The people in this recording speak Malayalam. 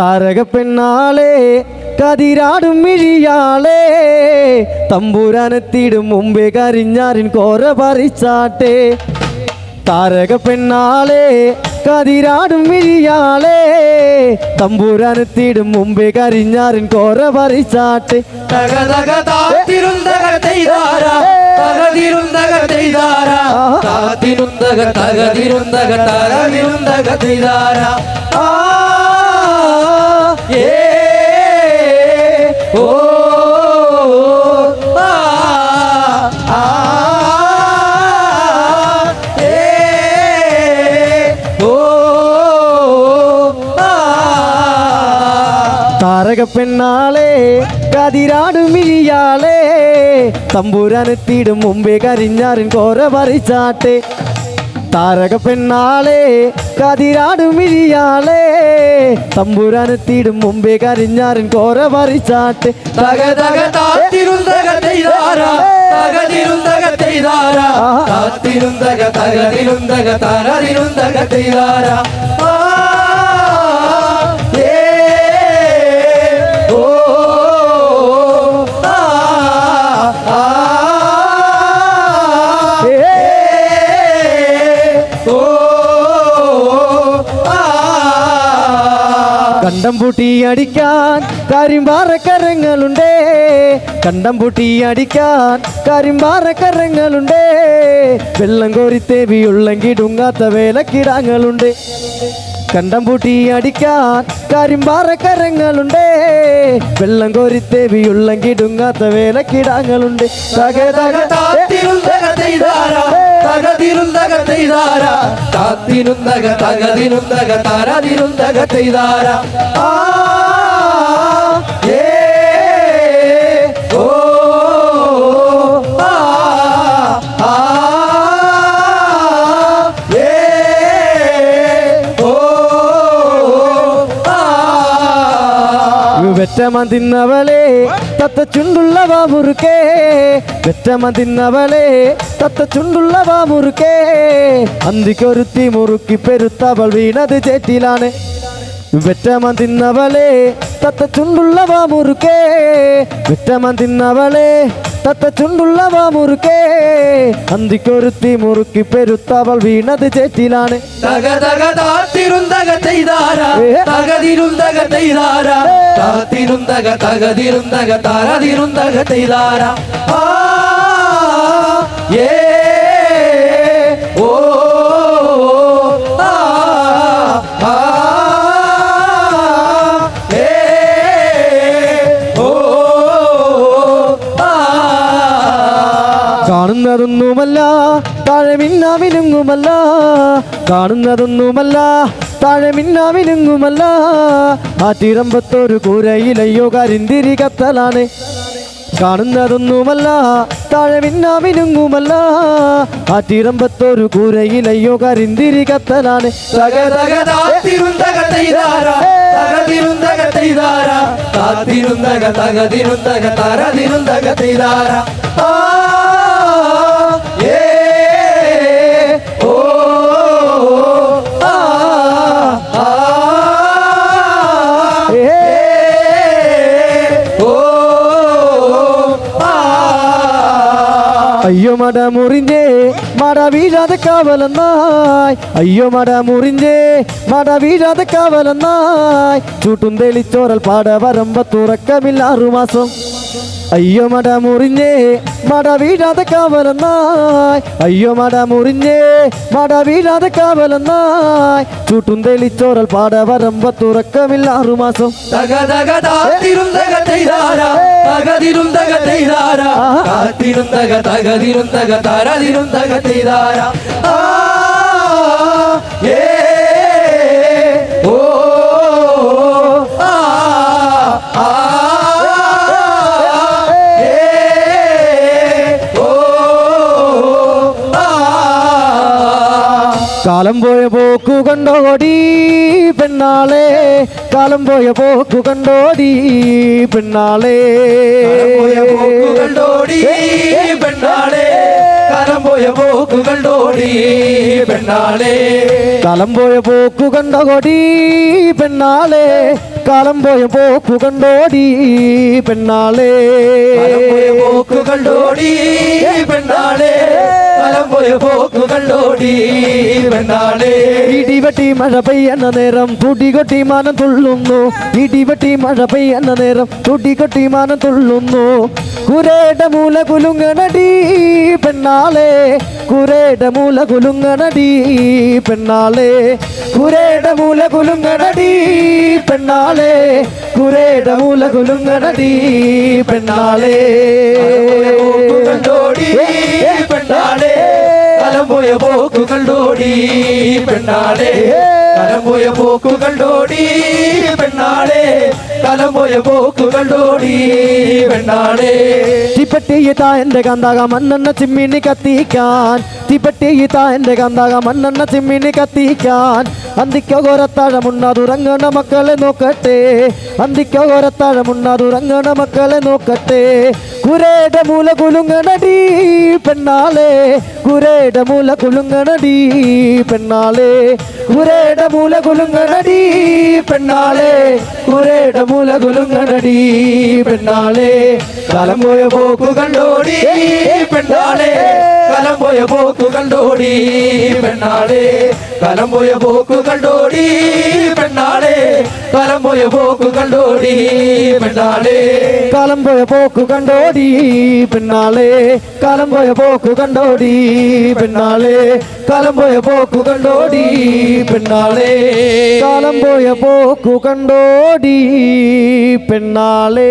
താരക പെണ്ണാളെ കതിരാടും മിഴിയാളെ തമ്പുരാനെത്തിയിടും മുമ്പേ കരിഞ്ഞാറിൻ കോര പറിച്ചാട്ടെ. താരക പെണ്ണാളെ കതിരാടും മിഴിയാളെ തമ്പുരാനെത്തിയിടും മുമ്പേ കരിഞ്ഞാറിൻ കോര പറിച്ചാട്ടെ. തകതിരുന്തക തകതിരുന്തക ചെയ്താര ആ ഏ ഓ ആ ആ ഏ ഓ ആ താരക താരക പെണ്ണാളെ കതിരാടും മിഴിയാളെ തമ്പുരാനെത്തിയിടും മുമ്പേ കരിഞ്ഞാറിൻ കോര പറിച്ചാട്ട് തക തക താത്തിരുന്തക ചെയ്താര തകതിരുന്തക താത്തിരുന്തക കണ്ടം പൂട്ടി അടിക്കാൻ കരിമ്പാറക്കരങ്ങളുണ്ടേ കണ്ടം പൂട്ടി അടിക്കാൻ കരിമ്പാറക്കരങ്ങളുണ്ടേ വെള്ളം കോരി തേവിയുള്ളെങ്കിടുങ്ങാത്ത വേലക്കിടാങ്ങളുണ്ട്. കണ്ടം പൂട്ടി അടിക്കാൻ കരിമ്പാറക്കരങ്ങളുണ്ടേ വെള്ളം കോരി തേവിയുള്ളെങ്കിടുങ്ങാത്ത വേലക്കിടാങ്ങളുണ്ട്. തക തക താത്തിരുന്തക ചെയ്താര തകതിരുന്തക ചെയ്താര താത്തിരുന്തക തകതിരുന്തക തരതിരുന്തക ചെയ്താര ആ വെറ്റമ തിന്നവളെ തത്ത ചുണ്ടുള്ള മുറുക്കേ. വെറ്റമ തിന്നവളെ തത്ത ചുണ്ടുള്ള മുറുക്കേ. അന്തിക്കൊരുത്തി മുറുക്കി പെരുത്തവൾ വീണത് ചേറ്റിലാണ്. വെറ്റമ തിന്നവളെ തത്ത ചുണ്ടുള്ള മുറുക്കേ. വെറ്റമ തിന്നവളെ തത്ത ചുണ്ടുള്ള മുറുക്കേ. അന്തിക്കൊരുത്തി മുറുക്കി പെരുത്തവൾ വീണത് ചേറ്റിലാണ്. താത്തിരുന്തക തകതിരുന്തക തരതിരുന്തക ചെയ്താര കാണുന്നതൊന്നുമല്ല താഴെ മിന്നാമിനുങ്ങുമല്ല കാണുന്നതൊന്നുമല്ല താഴെ മിന്നാമിനുങ്ങുമല്ല തിരമ്പത്തൊരു കൂരയിലയ്യോ കരിന്തിരി കത്തലാണ് കാണുന്നതൊന്നുമല്ല താഴെ മിന്നാമിനുങ്ങുമല്ല തിരമ്പത്തൊരു കൂരയിലയ്യോ കരിന്തിരി കത്തലാണ് ആ അയ്യോ മട മുറിഞ്ഞേ മട വീഴാതെ കാവലെന്നായി. അയ്യോ മട മുറിഞ്ഞേ മട വീഴാതെ കാവലെന്നായി. ചൂട്ടും തെളിച്ചോറൽ പാട വരമ്പ തുറക്കമില്ല ആറുമാസം. അയ്യോ മട മുറിഞ്ഞേ മട വീഴാതെ കാവലെന്നായി. അയ്യോ മട മുറിഞ്ഞേ മട വീഴാതെ കാവലെന്നായി. ചൂട്ടും തെളിച്ചോറൽ പാട വരമ്പ തുറക്കമില്ല ആറുമാസം. മാസം തകതിരുന്തക തകതിരുന്തക തരതിരുന്തക ചെയ്താര കാലം പോയ പോക്കു കണ്ടോടി പെണ്ണാളെ. കാലം പോയ പോക്കു കണ്ടോടി പെണ്ണാളെ. പോയ പോക്കുകളോടി പെണ്ണാളെ. കാലം പോയ പോക്കു കണ്ടോടി പെണ്ണാളെ. കാലം പോയ പോക്കു കണ്ടോടി പെണ്ണാളെ. കാലം പോയ പോക്കു കണ്ടോടി പെണ്ണാളെ. പോക്കു കണ്ടോടി പെണ്ണാളെ. കാലം പോയ പോക്കു കണ്ടോടി പെണ്ണാളെ. ഇടിവെട്ടി മഴ പെയ്യുന്ന നേരം തുടികൊട്ടി മാനം തുള്ളുന്നു. ഇടിവെട്ടി മഴ പെയ്യുന്ന നേരം തുടികൊട്ടി മാനം തുള്ളുന്നു. കുരേട മൂല കുലുങ്ങണടി പെണ്ണാളെ. കുരേട മൂല കുലുങ്ങണടി പെണ്ണാളെ. കുരേട മൂല കുലുങ്ങണടി പെണ്ണാളെ. കുരേട മൂല കുലുങ്ങണടി പെണ്ണാളെ. കണ്ടോടി പെണ്ണാളെ കാലം പോക്കുകൾ ഡോടി പെണ്ണാളെ. കാലം പോക്കുകൾ പോക്കു കണ്ടോടി പെണ്ണാളെ കാലം പോയ പോക്കു കണ്ടോടി പെണ്ണാളെ. തീപ്പെട്ടിയിത്ത എന്റെ കന്താക മണ്ണെണ്ണ ചിമ്മിണി കത്തിക്കാൻ. തീപ്പെട്ടിയിത്ത എന്റെ കന്താക മണ്ണെണ്ണ ചിമ്മിണി കത്തിക്കാൻ. അന്തിക്കോ കോരത്താഴമുണ്ണാതുറങ്ങണ മക്കളെ നോക്കട്ടെ അന്തിക്കോ കോരത്താഴമുണ്ണാതുറങ്ങണ മക്കളെ നോക്കട്ടെ. കുരേട മൂല കുലുങ്ങണടി പെണ്ണാളെ കുരയുടെ മൂല കുലുങ്ങണടി പെണ്ണാളെ. കുരയുടെ മൂല കുലുങ്ങണടി പെണ്ണാളെ കുരയുടെ മൂല കുലുങ്ങണടി പെണ്ണാളെ. കാലം പോയ പോക്കു കണ്ടോടി പെണ്ണാളെ. കാലം പോയ പോക്കു കണ്ടോടി പെണ്ണാളെ. കാലം പോയ പോക്കു കണ്ടോടി പെണ്ണാളെ കാലം പോയ പോക്കു കണ്ടോടി പെണ്ണാളെ. കാലം പോയ പോക്കു കണ്ടോടി പെണ്ണാളെ കാലം പോയ പോക്കു കണ്ടോടി പെണ്ണാളെ. കാലം പോയ പോക്കു കണ്ടോടി പെണ്ണാളെ. കാലം പോയ പോക്കു കണ്ടോടി പെണ്ണാളെ.